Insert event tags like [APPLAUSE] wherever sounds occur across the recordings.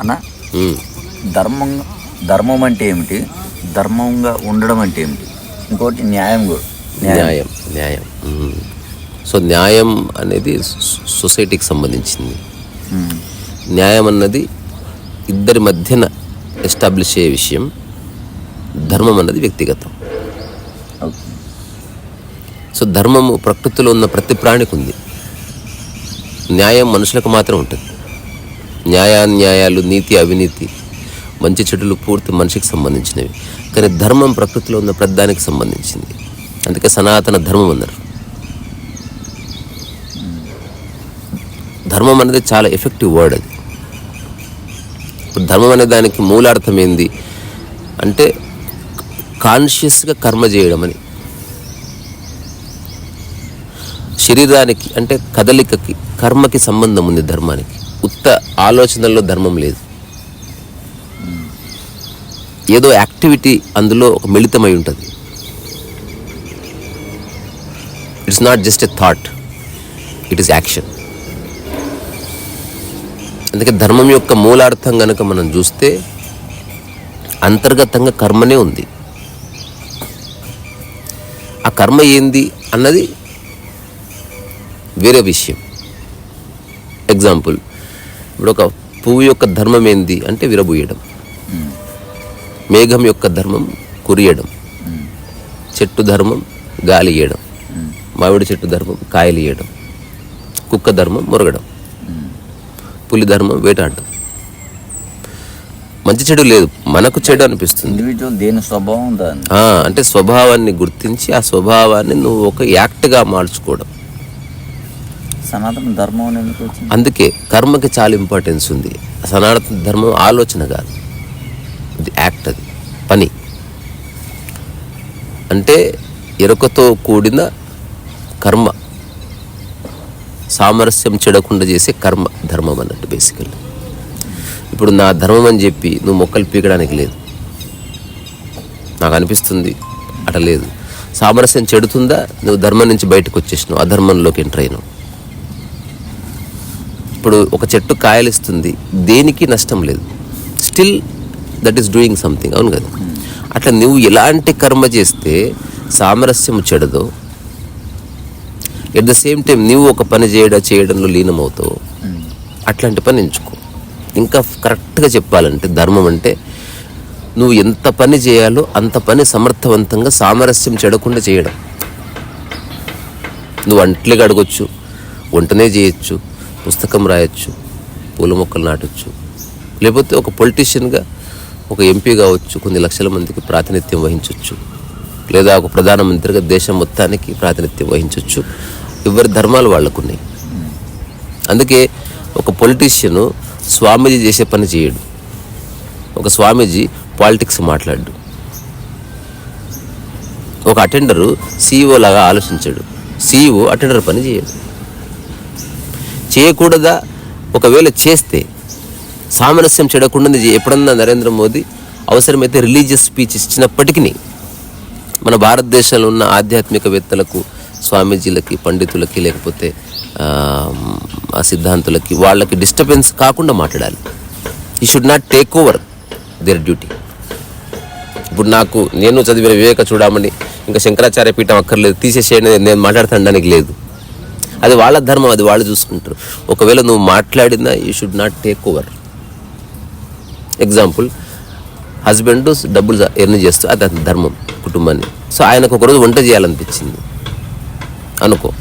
అన్న. ధర్మం ధర్మం అంటే ఏమిటి? ధర్మంగా ఉండడం అంటే ఏమిటి? ఇంకోటి న్యాయం కూడా. న్యాయం. న్యాయం. సో న్యాయం అనేది సొసైటీకి సంబంధించింది. న్యాయం అన్నది ఇద్దరి మధ్యన ఎస్టాబ్లిష్ అయ్యే విషయం. ధర్మం అన్నది వ్యక్తిగతం. సో ధర్మము ప్రకృతిలో ఉన్న ప్రతి ప్రాణికి ఉంది న్యాయం మనుషులకు మాత్రం ఉంటుంది. న్యాయాన్యాయాలు నీతి అవినీతి మంచి చెడులు పూర్తి మనిషికి సంబంధించినవి. కానీ ధర్మం ప్రకృతిలో ఉన్న ప్రతిదానికి సంబంధించింది. అందుకే సనాతన ధర్మం అన్నారు. ధర్మం అనేది చాలా ఎఫెక్టివ్ వర్డ్ అది. ఇప్పుడు ధర్మం అనే దానికి మూలార్థం ఏంది? అంటే కాన్షియస్గా కర్మ చేయడం అని. శరీరానికి అంటే కదలికకి కర్మకి సంబంధం ఉంది ధర్మానికి. ఉత్త ఆలోచనల్లో ధర్మం లేదు. ఏదో యాక్టివిటీ అందులో ఒక మిళితమై ఉంటుంది. It's not just a thought it is action అందుకే ధర్మం యొక్క మూలార్థం కనుక మనం చూస్తే అంతర్గతంగా కర్మనే ఉంది. ఆ కర్మ ఏంది అన్నది వేరే విషయం. ఎగ్జాంపుల్ ఇప్పుడు ఒక పువ్వు యొక్క ధర్మం ఏంది అంటే విరబూయడం. మేఘం యొక్క ధర్మం కురియడం. చెట్టు ధర్మం గాలి ఇయ్యడం మామిడి చెట్టు ధర్మం కాయలు ఇయ్యడం కుక్క ధర్మం మురగడం. పులి ధర్మం వేటాడడం. మంచి చెడు లేదు మనకు చెడు అనిపిస్తుంది. దేని స్వభావం అంటే స్వభావాన్ని గుర్తించి ఆ స్వభావాన్ని నువ్వు ఒక యాక్ట్గా మార్చుకోవడం. సనాతన ధర్మం ఎందుకు వచ్చింది? అందుకే కర్మకి చాలా ఇంపార్టెన్స్ ఉంది. సనాతన ధర్మం ఆలోచన కాదు. ఇది యాక్ట్ అది. పని. అంటే ఎరుకతో కూడిన కర్మ. సామరస్యం చెడకుండా చేసే కర్మ ధర్మం అన్నట్టు బేసికల్లీ ఇప్పుడు నా ధర్మం అని చెప్పి నువ్వు మొక్కలు పీకడానికి లేదు. నాకు అనిపిస్తుంది అట లేదు. సామరస్యం చెడుతుందా? నువ్వు ధర్మం నుంచి బయటకు వచ్చేసినావు అధర్మంలోకి ఎంటర్ అయినావు. ఇప్పుడు ఒక చెట్టు కాయలు ఇస్తుంది దేనికి నష్టం లేదు. Still that is doing something అవును కదా? అట్లా నువ్వు ఎలాంటి కర్మ చేస్తే సామరస్యం చెడదో ఎట్ ద సేమ్ టైం నువ్వు ఒక పని చేయడం చేయడంలో లీనమవుతావు అట్లాంటి పని ఎంచుకో. ఇంకా కరెక్ట్గా చెప్పాలంటే ధర్మం అంటే నువ్వు ఎంత పని చేయాలో అంత పని సమర్థవంతంగా సామరస్యం చెడకుండా చేయడం. నువ్వు అంట్లే కడగొచ్చు వంటనే చేయొచ్చు పుస్తకం రాయొచ్చు పూల మొక్కలు నాటొచ్చు. లేకపోతే ఒక పొలిటీషియన్గా ఒక ఎంపీ కావచ్చు కొన్ని లక్షల మందికి ప్రాతినిధ్యం వహించవచ్చు లేదా ఒక ప్రధానమంత్రిగా దేశం మొత్తానికి ప్రాతినిధ్యం వహించవచ్చు ఎవరి ధర్మాలు వాళ్ళకున్నాయి. అందుకే ఒక పొలిటీషియన్ స్వామీజీ చేసే పని చేయడు. ఒక స్వామీజీ పాలిటిక్స్ మాట్లాడు. ఒక అటెండరు సీఈఓ లాగా ఆలోచించాడు. సీఈఓ అటెండర్ పని చేయడు. చేయకూడదా? ఒకవేళ చేస్తే సామరస్యం చెడకుండా ఎప్పుడన్నా నరేంద్ర మోదీ అవసరమైతే రిలీజియస్ స్పీచ్ ఇచ్చినప్పటికీ మన భారతదేశంలో ఉన్న ఆధ్యాత్మికవేత్తలకు స్వామీజీలకి పండితులకి లేకపోతే ఆ, సిద్ధాంతులకి వాళ్ళకి డిస్టర్బెన్స్ కాకుండా మాట్లాడాలి. He should not take over their duty ఇప్పుడు నాకు నేను చదివిన వివేక చూడమని ఇంకా శంకరాచార్య పీఠం అక్కర్లేదు తీసేసేయని నేను మాట్లాడతానడానికి లేదు. అది వాళ్ళ ధర్మం అది వాళ్ళు చూసుకుంటారు. ఒకవేళ నువ్వు మాట్లాడినా you should not take over example husband డబ్బులు ఎర్న్ చేస్తూ అది అతని ధర్మం కుటుంబాన్ని. సో ఆయనకు ఒకరోజు వంట చేయాలనిపించింది. అనుకో.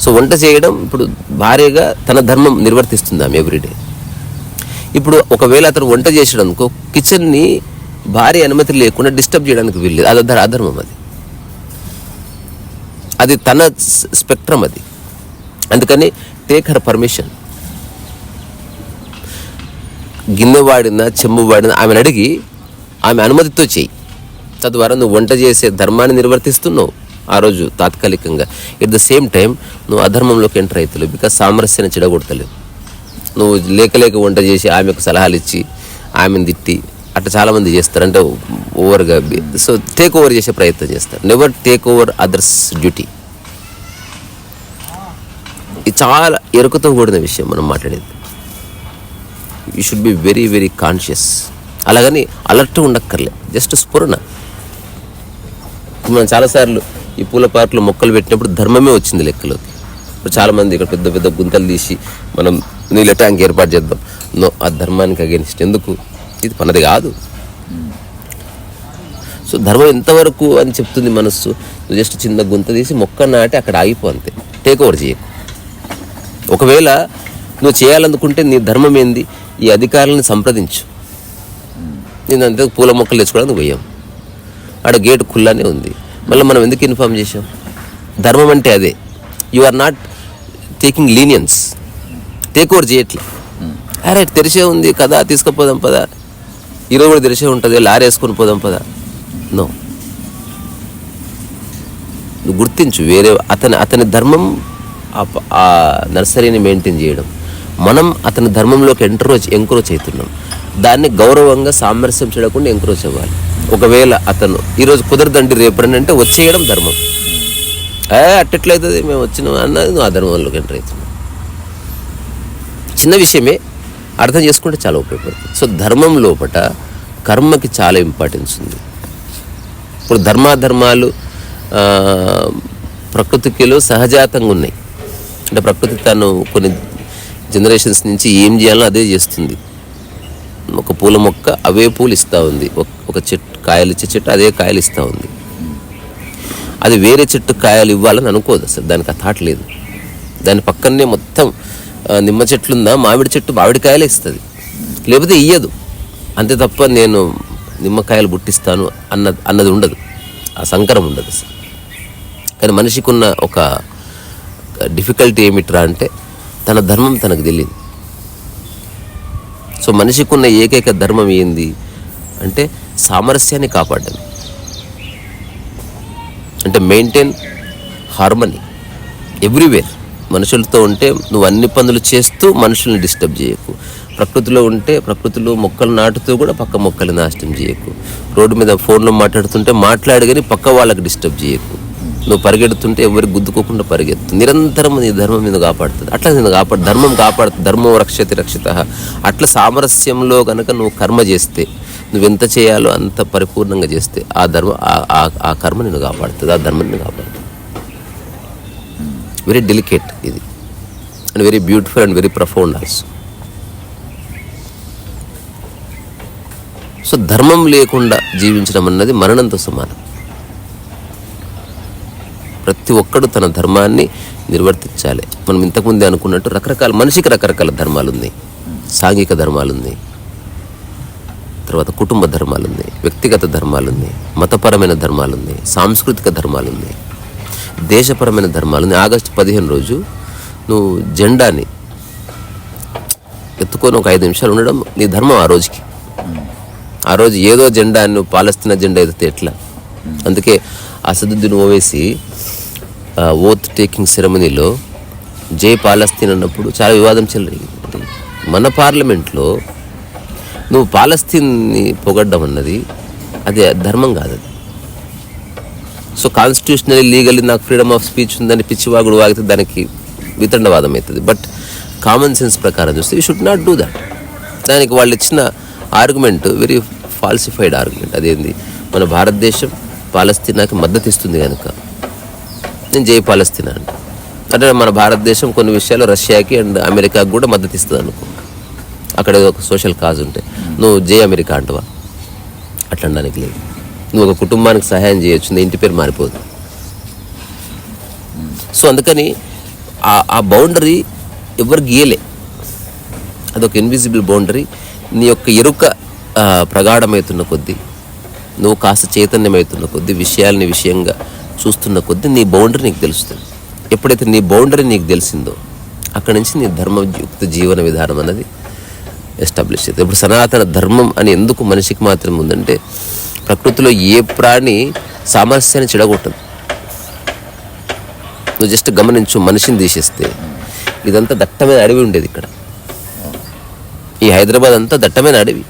సో వంట చేయడం ఇప్పుడు భార్యగా తన ధర్మం నిర్వర్తిస్తుంది ఆమె ఎవ్రీడే ఇప్పుడు ఒకవేళ అతను వంట చేసాడు అనుకో కిచెన్ని భార్య అనుమతి లేకుండా డిస్టర్బ్ చేయడానికి వీల్లేదు. అది అధర్మం అది. అది తన స్పెక్ట్రమ్ అది. అందుకని టేక్ హర్ పర్మిషన్ గిన్నె వాడినా చెంబు వాడినా ఆమెను అడిగి ఆమె అనుమతితో చెయ్యి. తద్వారా నువ్వు వంట చేసే ధర్మాన్ని నిర్వర్తిస్తున్నావు. ఆ రోజు తాత్కాలికంగా. ఎట్ ద సేమ్ టైం నువ్వు అధర్మంలోకి ఎంటర్ అవుతలేవు బికాస్ సామరస్యాన్ని చెడగొడతలేవు. నువ్వు లేక లేక వంట చేసి ఆమెకు సలహాలు ఇచ్చి ఆమెను తిట్టి అట్లా చాలామంది చేస్తారు. అంటే ఓవర్గా సో టేక్ ఓవర్ చేసే ప్రయత్నం చేస్తారు. Never take over others duty ఇది చాలా ఎరుకతో కూడిన విషయం మనం మాట్లాడేది. You should be very very conscious అలాగని అలర్ట్ ఉండక్కర్లే. జస్ట్ స్ఫురణ. మనం చాలాసార్లు ఈ పూల పార్కులో మొక్కలు పెట్టినప్పుడు ధర్మమే వచ్చింది లెక్కలోకి. ఇప్పుడు చాలామంది ఇక్కడ పెద్ద పెద్ద గుంతలు తీసి మనం నీళ్ళ ట్యాంక్ ఏర్పాటు చేద్దాం. నో ఆ ధర్మానికి అగేనిస్ట్ ఎందుకు? ఇది పన్నది కాదు. సో ధర్మం ఎంతవరకు అని చెప్తుంది మనస్సు? జస్ట్ చిన్న గుంత తీసి మొక్క నాటి అక్కడ ఆగిపో అంతే. టేక్ ఓవర్ చేయకు. ఒకవేళ నువ్వు చేయాలనుకుంటే నీ ధర్మం ఏంది? ఈ అధికారులను సంప్రదించు. నేను అంతే పూల మొక్కలు తెచ్చుకోవడానికి పోయాం. ఆడ గేటు ఖుల్లానే ఉంది. మళ్ళీ మనం ఎందుకు ఇన్ఫామ్ చేసాం ధర్మం అంటే అదే. You are not taking leniency take over చేయట్లే అరే తెరిచే ఉంది కదా తీసుకుపోదాం పదా. ఈరోజు కూడా తెరిచే ఉంటుంది లారీ వేసుకొని పోదాం పదా. నో నువ్వు గుర్తించు వేరే అతని అతని ధర్మం ఆ నర్సరీని మెయింటైన్ చేయడం. మనం అతని ధర్మంలోకి ఎంక్రోచ్ ఎంక్రోచ్ అవుతున్నాం. దాన్ని గౌరవంగా సామరస్యం చేయకుండా ఎంక్రోచ్ అవ్వాలి. ఒకవేళ అతను ఈరోజు కుదరదండి రేపు అంటే వచ్చేయడం ధర్మం. ఏ అట్టెట్లయితుంది? మేము వచ్చినాం అన్నది నువ్వు ఆ ధర్మంలోకి ఎంటర్ అవుతున్నావు. చిన్న విషయమే అర్థం చేసుకుంటే చాలా ఉపయోగపడుతుంది. సో ధర్మం లోపట కర్మకి చాలా ఇంపార్టెన్స్ ఉంది. ఇప్పుడు ధర్మాధర్మాలు ప్రకృతికిలో సహజాతంగా ఉన్నాయి. అంటే ప్రకృతి తను కొన్ని జనరేషన్స్ నుంచి ఏం చేయాలో అదే చేస్తుంది. ఒక పూల మొక్క అవే పూలు ఇస్తూ ఉంది. ఒక- ఒక చెట్టు కాయలు ఇచ్చే చెట్టు అదే కాయలు ఇస్తూ ఉంది. అది వేరే చెట్టు కాయలు ఇవ్వాలని అనుకోదు అసలు. దానికి ఆ థాట్ లేదు. దాని పక్కనే మొత్తం నిమ్మ చెట్లు ఉందా మామిడి చెట్టు మామిడికాయలు ఇస్తుంది. లేకపోతే ఇయ్యదు. అంతే తప్ప నేను నిమ్మకాయలు పుట్టిస్తాను అన్న అన్నది ఉండదు. ఆ సంకరం ఉండదు అసలు. కానీ మనిషికి ఉన్న ఒక డిఫికల్టీ ఏమిట్రా అంటే తన ధర్మం తనకు తెలియదు. సో మనిషికి ఉన్న ఏకైక ధర్మం ఏంది అంటే సామరస్యాన్ని కాపాడడం. అంటే మెయింటైన్ హార్మనీ ఎవ్రీవేర్. మనుషులతో ఉంటే నువ్వు అన్ని పనులు చేస్తూ మనుషుల్ని డిస్టర్బ్ చేయకు. ప్రకృతిలో ఉంటే ప్రకృతిలో మొక్కలు నాటుతూ కూడా పక్క మొక్కలు నాశనం చేయకు. రోడ్డు మీద ఫోన్లో మాట్లాడుతుంటే మాట్లాడు కానీ పక్క వాళ్ళకి డిస్టర్బ్ చేయకు. నువ్వు పరిగెడుతుంటే ఎవరికి గుద్దుకోకుండా పరిగెత్తు. నిరంతరం నీ ధర్మం మీద కాపాడుతుంది. అట్లా నేను కాపాడు ధర్మం కాపాడుతుంది ధర్మం రక్షతి రక్షిత. అట్లా సామరస్యంలో కనుక నువ్వు కర్మ చేస్తే నువ్వెంత చేయాలో అంత పరిపూర్ణంగా చేస్తే ఆ ధర్మ ఆ- ఆ కర్మ నిన్ను కాపాడుతుంది ఆ ధర్మం నిన్ను కాపాడుతుంది. వెరీ డెలికేట్ ఇది. And very beautiful and very profound also so ధర్మం లేకుండా జీవించడం అన్నది మరణంతో సమానం. ప్రతి ఒక్కడు తన ధర్మాన్ని నిర్వర్తించాలి. మనం ఇంతకుముందే అనుకున్నట్టు రకరకాల మనిషికి రకరకాల ధర్మాలు ఉన్నాయి సాంఘిక ధర్మాలు ఉన్నాయి తర్వాత కుటుంబ ధర్మాలు ఉన్నాయి వ్యక్తిగత ధర్మాలు ఉన్నాయి మతపరమైన ధర్మాలు ఉన్నాయి సాంస్కృతిక ధర్మాలు ఉన్నాయి దేశపరమైన ధర్మాలు ఉన్నాయి ఆగస్టు పదిహేను రోజు నువ్వు జెండాని ఎత్తుకొని ఒక ఐదు నిమిషాలు ఉండడం నీ ధర్మం ఆ రోజుకి. ఆ రోజు ఏదో జెండా నువ్వు పాలస్తున్న జెండా ఎత్తితే ఎట్లా? అందుకే అసదుద్దీన్ ఓవేసి ఓత్ టేకింగ్ సెరమనీలో జే పాలస్తీన్ అన్నప్పుడు చాలా వివాదం చెలరింది మన పార్లమెంట్లో నువ్వు పాలస్తీన్ని పొగడ్డం అన్నది అది ధర్మం కాదు అది. సో కాన్స్టిట్యూషనల్ లీగల్లీ నాకు ఫ్రీడమ్ ఆఫ్ స్పీచ్ ఉందని పిచ్చివాగుడు వాగితే దానికి వితండవాదం అవుతుంది. బట్ కామన్ సెన్స్ ప్రకారం చూస్తే you should not do that దానికి వాళ్ళు ఇచ్చిన ఆర్గ్యుమెంట్ వెరీ ఫాల్సిఫైడ్ ఆర్గ్యుమెంట్ అదేంది? మన భారతదేశం పాలస్తీనాకి మద్దతు ఇస్తుంది కనుక. నేను జై పాలస్తీనా అంట అంటే మన భారతదేశం కొన్ని విషయాలు రష్యాకి అండ్ అమెరికాకి కూడా మద్దతు ఇస్తుంది అనుకో. అక్కడ ఒక సోషల్ కాజ్ ఉంటే. నువ్వు జై అమెరికా అంటవా? అట్లా అనడానికి లేదు. నువ్వు ఒక కుటుంబానికి సహాయం చేయొచ్చు నీ ఇంటి పేరు మారిపోదు. సో అందుకని ఆ బౌండరీ ఎవరు గీయలే. అదొక ఇన్విజిబుల్ బౌండరీ నీ యొక్క ఎరుక ప్రగాఢమవుతున్న కొద్దీ నువ్వు కాస్త చైతన్యమవుతున్న కొద్దీ విషయాలని విషయంగా చూస్తున్న కొద్దీ నీ బౌండరీ నీకు తెలుస్తుంది. ఎప్పుడైతే నీ బౌండరీ నీకు తెలిసిందో అక్కడి నుంచి నీ ధర్మయుక్త జీవన విధానం అన్నది ఎస్టాబ్లిష్ అవుతుంది ఇప్పుడు సనాతన ధర్మం అని ఎందుకు మనిషికి మాత్రం ఉందంటే ప్రకృతిలో ఏ ప్రాణి సామరస్యాన్ని చెడగొట్టదు. నువ్వు జస్ట్ గమనించు మనిషిని తీసేస్తే ఇదంతా దట్టమైన అడవి ఉండేది ఇక్కడ. ఈ హైదరాబాద్ అంతా దట్టమైన అడవి.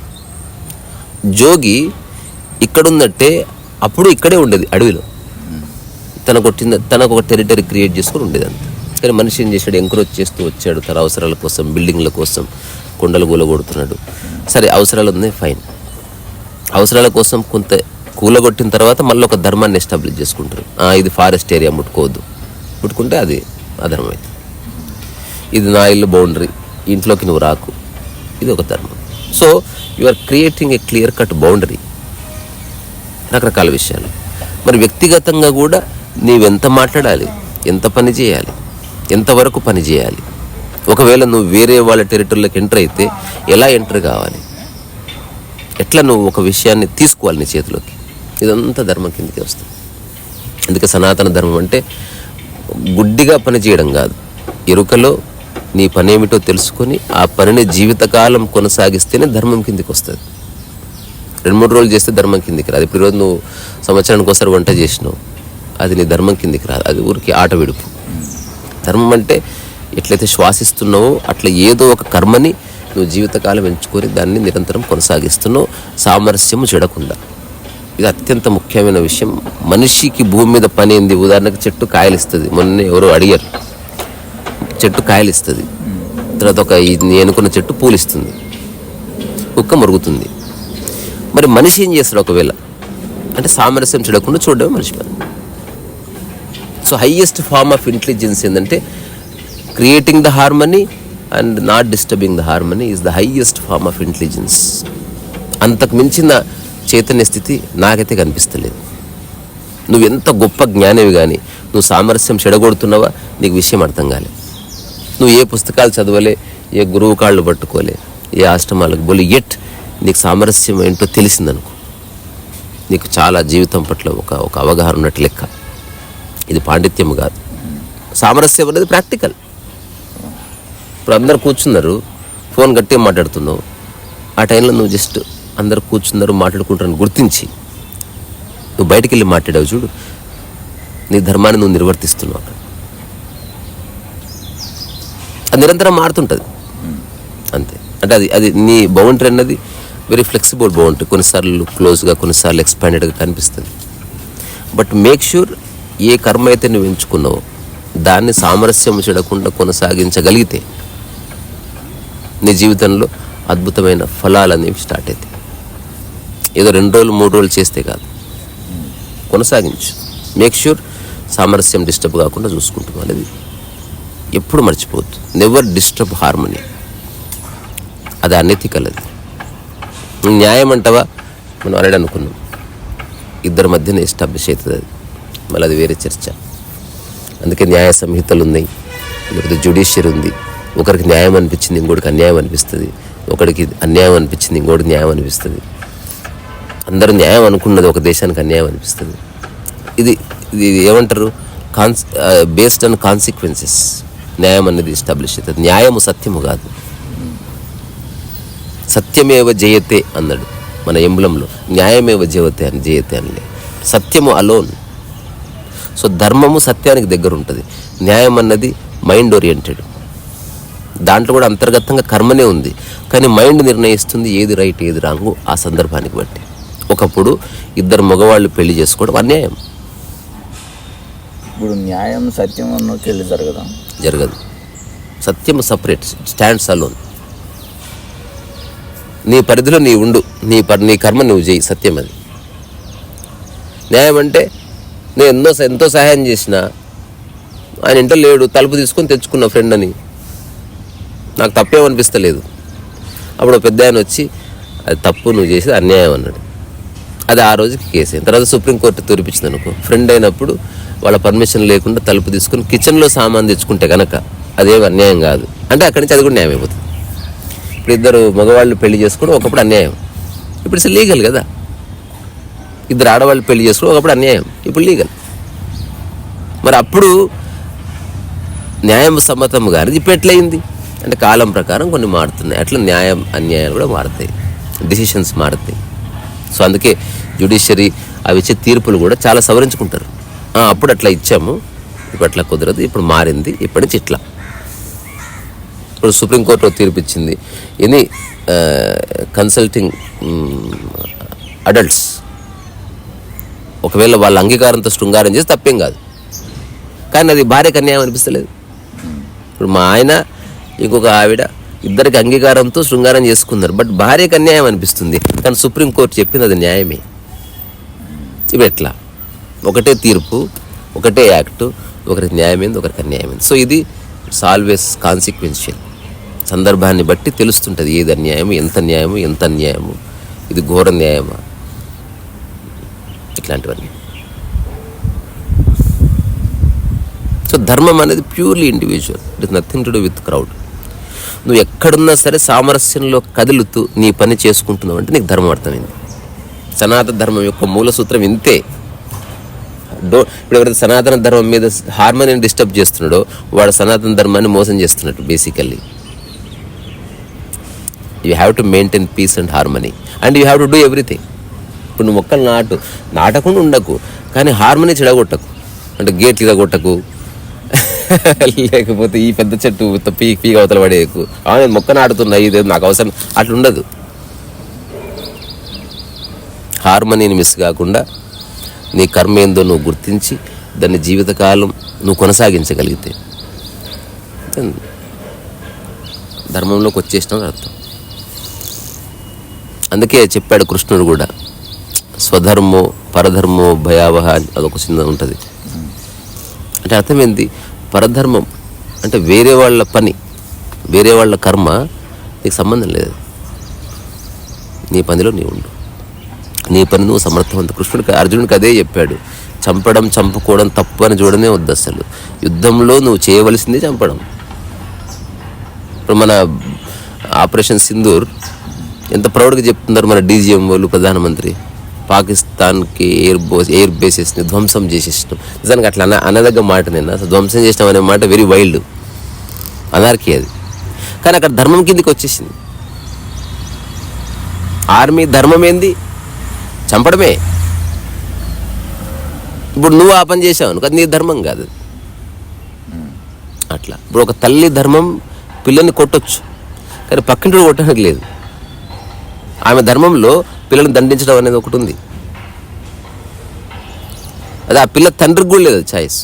జోగి ఇక్కడున్నట్టే అప్పుడు ఇక్కడే ఉండేది అడవిలో. తనకు ఒక తనకు ఒక టెరిటరీ క్రియేట్ చేసుకుని ఉండేదంత కానీ మనిషి ఏం చేశాడు? ఎంకరేజ్ చేస్తూ వచ్చాడు తన అవసరాల కోసం బిల్డింగ్ల కోసం కొండలు కూలగొడుతున్నాడు సరే అవసరాలు ఉన్నాయి ఫైన్ అవసరాల కోసం కొంత కూలగొట్టిన తర్వాత మళ్ళీ ఒక ధర్మాన్ని ఎస్టాబ్లిష్ చేసుకుంటారు. ఇది ఫారెస్ట్ ఏరియా ముట్టుకోవద్దు. ముట్టుకుంటే అది అధర్మం అయితే ఇది నా ఇల్లు బౌండరీ ఇంట్లోకి నువ్వు రాకు. ఇది ఒక ధర్మం. So you are creating a clear cut boundary రకరకాల విషయాలు. మరి వ్యక్తిగతంగా కూడా నీవెంత మాట్లాడాలి? ఎంత పని చేయాలి? ఎంతవరకు పని చేయాలి? ఒకవేళ నువ్వు వేరే వాళ్ళ టెరిటరీలోకి ఎంటర్ అయితే ఎలా ఎంటర్ కావాలి? ఎట్లా నువ్వు ఒక విషయాన్ని తీసుకోవాలి నీ చేతిలోకి? ఇదంతా ధర్మం కిందకి వస్తుంది. అందుకే సనాతన ధర్మం అంటే గుడ్డిగా పని చేయడం కాదు. ఎరుకలో నీ పని ఏమిటో తెలుసుకొని ఆ పనిని జీవితకాలం కొనసాగిస్తేనే ధర్మం కిందికి వస్తుంది. రెండు మూడు రోజులు చేస్తే ధర్మం కిందికి రాదు. ఇప్పుడు ఈరోజు నువ్వు సంవత్సరానికి ఒకసారి వంట చేసినావు. అది నీ ధర్మం కిందికి రాదు. అది ఊరికి ఆట విడుపు. ధర్మం అంటే ఎట్లయితే శ్వాసిస్తున్నావో అట్లా ఏదో ఒక కర్మని నువ్వు జీవితకాలం ఎంచుకొని దాన్ని నిరంతరం కొనసాగిస్తున్నావు. సామరస్యము చెడకుండా ఇది అత్యంత ముఖ్యమైన విషయం. మనిషికి భూమి మీద పని ఏంది? ఉదాహరణకు చెట్టు కాయలు ఇస్తుంది మొన్న ఎవరు అడిగారు. చెట్టు కాయలు ఇస్తుంది తర్వాత ఒక అనుకున్న చెట్టు పూలు ఇస్తుంది కుక్క మురుగుతుంది. మరి మనిషి ఏం చేస్తాడు ఒకవేళ? అంటే సామరస్యం చూడకుండా చూడడమే మనిషి పని. So highest form of intelligence ఏంటంటే creating the harmony and not disturbing the harmony is the highest form of intelligence అంతకు మించిన చైతన్య స్థితి నాకైతే కనిపిస్తలేదు. నువ్వు ఎంత గొప్ప జ్ఞానివి కానీ నువ్వు సామరస్యం చెడగొడుతున్నావా నీకు విషయం అర్థం కాలే. నువ్వు ఏ పుస్తకాలు చదవలే ఏ గురువు కాళ్ళు పట్టుకోలే ఏ ఆశ్రమాలకు బోలి ఎట్ నీకు సామరస్యం ఏంటో తెలిసిందనుకో. నీకు చాలా జీవితం పట్ల ఒక ఒక అవగాహన ఉన్నట్టు లెక్క. ఇది పాండిత్యం కాదు. సామరస్యం అనేది ప్రాక్టికల్. ఇప్పుడు అందరు కూర్చున్నారు ఫోన్ గట్టిగా మాట్లాడుతున్నావు. ఆ టైంలో నువ్వు జస్ట్ అందరు కూర్చున్నారు మాట్లాడుకుంటారని గుర్తించి నువ్వు బయటికి వెళ్ళి మాట్లాడావు చూడు. నీ ధర్మాన్ని నువ్వు నిర్వర్తిస్తున్నావు అక్కడ. అది నిరంతరం మారుతుంటుంది. అంతే. అంటే అది అది నీ బౌండరీ అన్నది వెరీ ఫ్లెక్సిబుల్ బౌండరీ కొన్నిసార్లు క్లోజ్గా కొన్నిసార్లు ఎక్స్పాండెడ్గా కనిపిస్తుంది. బట్ మేక్ షూర్ ఏ కర్మ అయితే నువ్వు ఎంచుకున్నావో దాన్ని సామరస్యం చెడకుండా కొనసాగించగలిగితే నీ జీవితంలో అద్భుతమైన ఫలాలు అనేవి స్టార్ట్ అవుతాయి. ఏదో రెండు రోజులు మూడు రోజులు చేస్తే కాదు. కొనసాగించు. మేక్ ష్యూర్ సామరస్యం డిస్టర్బ్ కాకుండా చూసుకుంటాం అనేది ఎప్పుడు మర్చిపోవద్దు. నెవర్ డిస్టర్బ్ హార్మోనీ అది అనెతికల్ అది న్యాయం అంటావా? మనం అనేది అనుకున్నాం ఇద్దరి మధ్యన ఎస్టాబ్లిష్ అవుతుంది అది. మళ్ళీ అది వేరే చర్చ. అందుకే న్యాయ సంహితలు ఉన్నాయి లేకపోతే జ్యుడిషియర్ ఉంది. ఒకరికి న్యాయం అనిపించింది ఇంకోటికి అన్యాయం అనిపిస్తుంది. ఒకడికి అన్యాయం అనిపించింది ఇంకోటికి న్యాయం అనిపిస్తుంది. అందరూ న్యాయం అనుకున్నది ఒక దేశానికి అన్యాయం అనిపిస్తుంది. ఇది ఇది ఏమంటారు? కాన్స్ బేస్డ్ ఆన్ కాన్సిక్వెన్సెస్ న్యాయం అనేది ఎస్టాబ్లిష్ అవుతుంది న్యాయము సత్యము కాదు. సత్యమేవ జయతే అన్నాడు మన ఎంబులంలో న్యాయమేవ జయతే అని జయతే అని సత్యము అలోన్ సో ధర్మము సత్యానికి దగ్గర ఉంటుంది న్యాయం అన్నది మైండ్ ఓరియంటెడ్ దాంట్లో కూడా అంతర్గతంగా కర్మనే ఉంది. కానీ మైండ్ నిర్ణయిస్తుంది ఏది రైట్ ఏది రాంగు ఆ సందర్భానికి బట్టి. ఒకప్పుడు ఇద్దరు మగవాళ్ళు పెళ్ళి చేసుకోవడం అన్యాయం. ఇప్పుడు న్యాయం సత్యం అన్నకి వెళ్ళి జరగదా? జరగదు. సత్యము సపరేట్ స్టాండ్స్ అలోన్ నీ పరిధిలో నీ ఉండు నీ పర్ నీ కర్మ నువ్వు చేయి సత్యం అది. న్యాయం అంటే నేను ఎన్నో ఎంతో సహాయం చేసిన. ఆయన ఇంట లేడు తలుపు తీసుకొని తెచ్చుకున్న ఫ్రెండ్ అని. నాకు తప్పేమనిపిస్తలేదు అప్పుడు పెద్ద ఆయన వచ్చి అది తప్పు నువ్వు చేసేది అన్యాయం అన్నాడు. అది ఆ రోజుకి కేసు అయింది. తర్వాత సుప్రీంకోర్టు తూర్పించింది అనుకో. ఫ్రెండ్ అయినప్పుడు వాళ్ళ పర్మిషన్ లేకుండా తలుపు తీసుకుని కిచెన్లో సామాన్ తెచ్చుకుంటే కనుక అదేమి అన్యాయం కాదు. అంటే అక్కడి నుంచి అది కూడా న్యాయం అయిపోతుంది ఇప్పుడు ఇద్దరు మగవాళ్ళు పెళ్ళి చేసుకోవడం ఒకప్పుడు అన్యాయం. ఇప్పుడు ఇట్స్ లీగల్ కదా. ఇద్దరు ఆడవాళ్ళు పెళ్ళి చేసుకోవడం ఒకప్పుడు అన్యాయం ఇప్పుడు లీగల్. మరి అప్పుడు న్యాయం సమ్మతం కానీ ఇప్పుడు ఎట్లయింది? అంటే కాలం ప్రకారం కొన్ని మారుతున్నాయి. అట్లా న్యాయం అన్యాయాలు కూడా మారుతాయి. డిసిషన్స్ మారుతాయి. సో అందుకే జ్యుడిషియరీ అవి ఇచ్చే తీర్పులు కూడా చాలా సవరించుకుంటారు. అప్పుడు అట్లా ఇచ్చాము. ఇప్పుడు అట్లా కుదరదు. ఇప్పుడు మారింది. ఇప్పటి నుంచి ఇట్లా. ఇప్పుడు సుప్రీంకోర్టులో తీర్పు ఇచ్చింది. ఎనీ కన్సల్టింగ్ అడల్ట్స్ ఒకవేళ వాళ్ళ అంగీకారంతో శృంగారం చేసి తప్పేం కాదు. కానీ అది భార్యకు అన్యాయం అనిపిస్తలేదు. ఇప్పుడు మా ఆయన ఇంకొక ఆవిడ ఇద్దరికి అంగీకారంతో శృంగారం చేసుకున్నారు. బట్ భార్యకు అన్యాయం అనిపిస్తుంది. కానీ సుప్రీంకోర్టు చెప్పింది అది న్యాయమే. ఇవి ఎట్లా? ఒకటే తీర్పు ఒకటే యాక్ట్ ఒకరికి న్యాయమైంది ఒకరికి అన్యాయమైంది సో ఇది ఇట్స్ ఆల్వేస్ కాన్సిక్వెన్షియల్. సందర్భాన్ని బట్టి తెలుస్తుంటుంది ఏది అన్యాయము ఎంత న్యాయము ఎంత అన్యాయము. ఇది ఘోర న్యాయమా? ఇట్లాంటివన్నీ. సో ధర్మం అనేది purely individual it is nothing to do with crowd నువ్వు ఎక్కడున్నా సరే సామరస్యంలో కదులుతూ నీ పని చేసుకుంటున్నావు అంటే నీకు ధర్మం అర్థమైంది. సనాతన ధర్మం యొక్క మూల సూత్రం ఇంతే. డో ఇప్పుడు ఎవరైతే సనాతన ధర్మం మీద హార్మోనియం డిస్టర్బ్ చేస్తున్నాడో వాడు సనాతన ధర్మాన్ని మోసం చేస్తున్నట్టు basically you have to maintain peace and harmony and you have to do everything ఇప్పుడు నువ్వు మొక్కలు నాటు నాటకుండా ఉండకు కానీ హార్మనీ చెడగొట్టకు. అంటే గేట్లు ఇరగొట్టకు [LAUGHS] లేకపోతే ఈ పెద్ద చెట్టు పీ పీక అవతల పడేయకు. నేను మొక్క నాటుతున్నా ఇది నాకు అవసరం అట్లా ఉండదు. హార్మనీని మిస్ కాకుండా నీ కర్మ ఏందో నువ్వు గుర్తించి దాన్ని జీవితకాలం నువ్వు కొనసాగించగలిగితే. ధర్మంలోకి వచ్చేసిన అర్థం. అందుకే చెప్పాడు కృష్ణుడు కూడా స్వధర్మో పరధర్మో భయావహ అని అదొక చిన్న ఉంటుంది. అంటే అర్థం ఏంటి పరధర్మం అంటే వేరే వాళ్ళ పని వేరే వాళ్ళ కర్మ నీకు సంబంధం లేదు. నీ పనిలో నీ ఉండు. నీ పని నువ్వు సమర్థవంత కృష్ణుడికి అర్జునుడికి అదే చెప్పాడు. చంపడం చంపుకోవడం తప్పు అని చూడనే వద్దు అసలు. యుద్ధంలో నువ్వు చేయవలసిందే చంపడం. ఇప్పుడు మన ఆపరేషన్ సింధూర్ ఎంత ప్రౌడ్గా చెప్తున్నారు మన డీజీఎం వాళ్ళు ప్రధానమంత్రి. పాకిస్తాన్కి ఎయిర్ బోస్ ఎయిర్ బేసెస్ని ధ్వంసం చేసేసినాం. నిజానికి అట్లా అన అనదగ్గ మాట నేను. అసలు ధ్వంసం చేసినాం అనే మాట వెరీ వైల్డ్ అనార్కీ అది. కానీ అక్కడ ధర్మం కిందికి వచ్చేసింది. ఆర్మీ ధర్మం ఏంది? చంపడమే. ఇప్పుడు నువ్వు ఆ పని చేసావు అనుకో నీ ధర్మం కాదు. అట్లా. ఇప్పుడు ఒక తల్లి ధర్మం పిల్లల్ని కొట్టొచ్చు. కానీ పక్కింటి కొట్టడానికి లేదు. ఆమె ధర్మంలో పిల్లల్ని దండించడం అనేది ఒకటి ఉంది. అది ఆ పిల్ల తండ్రికి కూడా లేదు ఛాయిస్.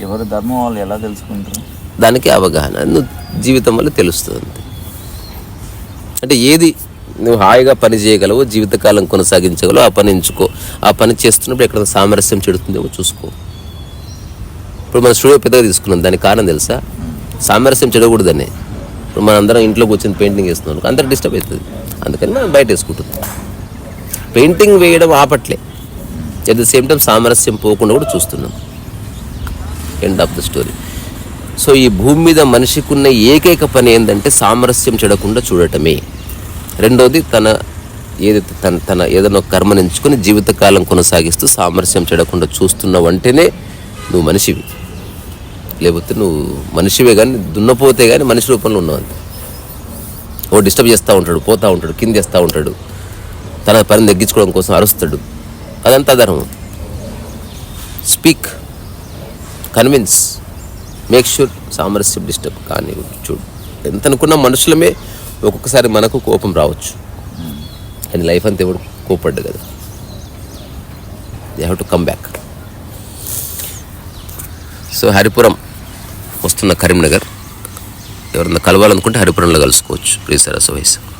ఎవరి ధర్మం వాళ్ళు ఎలా తెలుసుకుంటారు? దానికి అవగాహన నువ్వు జీవితం వల్ల తెలుస్తుంది అంతే. అంటే ఏది నువ్వు హాయిగా పని చేయగలవు జీవితకాలం కొనసాగించగలవు ఆ పని ఎంచుకో. ఆ పని చేస్తున్నప్పుడు ఎక్కడ సామరస్యం చెడుతుందేమో చూసుకో. ఇప్పుడు మన స్టూడియో పెద్దగా తీసుకున్నాం దానికి కారణం తెలుసా? సామరస్యం చెడకూడదనే ఇప్పుడు మనం అందరం ఇంట్లో కూర్చొని పెయింటింగ్ వేస్తున్నాం అందరికి డిస్టర్బ్ అవుతుంది. అందుకని మనం బయట వేసుకుంటున్నాం పెయింటింగ్ వేయడం ఆపట్లే. అట్ ద సేమ్ టైం సామరస్యం పోకుండా కూడా చూస్తున్నాం. End of the story so ఈ భూమి మీద మనిషికి ఉన్న ఏకైక పని ఏంటంటే సామరస్యం చెడకుండా చూడటమే. రెండోది తన ఏదైతే తన తన ఏదైనా కర్మ కర్మను ఎంచుకొని జీవితకాలం కొనసాగిస్తూ సామరస్యం చెడకుండా చూస్తున్నావు అంటేనే నువ్వు మనిషివి. లేకపోతే నువ్వు మనిషివే కానీ దున్నపోతే కానీ మనిషి రూపంలో ఉన్నావు అంతే. ఓ డిస్టర్బ్ చేస్తూ ఉంటాడు పోతూ ఉంటాడు కిందేస్తూ ఉంటాడు. తన పని తగ్గించుకోవడం కోసం అరుస్తాడు. అదంతా ధర్మం. స్పీక్ కన్విన్స్ మేక్ షూర్ సామరస్యం డిస్టర్బ్ కానీ చూడు. ఎంత అనుకున్న మనుషులమే ఒక్కొక్కసారి మనకు కోపం రావచ్చు. కానీ లైఫ్ అంతా ఎవడు కోపడ్డు కదా. They have to come back so Haripuram వస్తున్న కరీంనగర్. ఎవరన్నా కలవాలనుకుంటే హరిపురంలో కలుసుకోవచ్చు. ప్లీజ్ సరస్ వయసు.